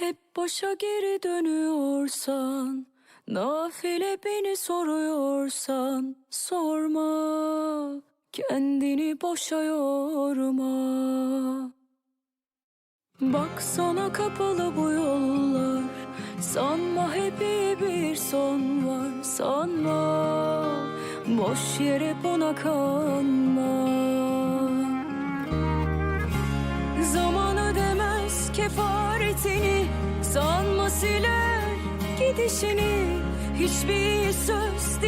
Hep başa geri dönüyorsan Nafile beni soruyorsan Sorma. Kendini boşa yorma. Baksana kapalı bu yollar. Sanma hep iyi bir son var Sanma. Boş yere buna kanma. Zaman ödemez kefaretini Sanma siler gidişini Hiçbir söz dilinde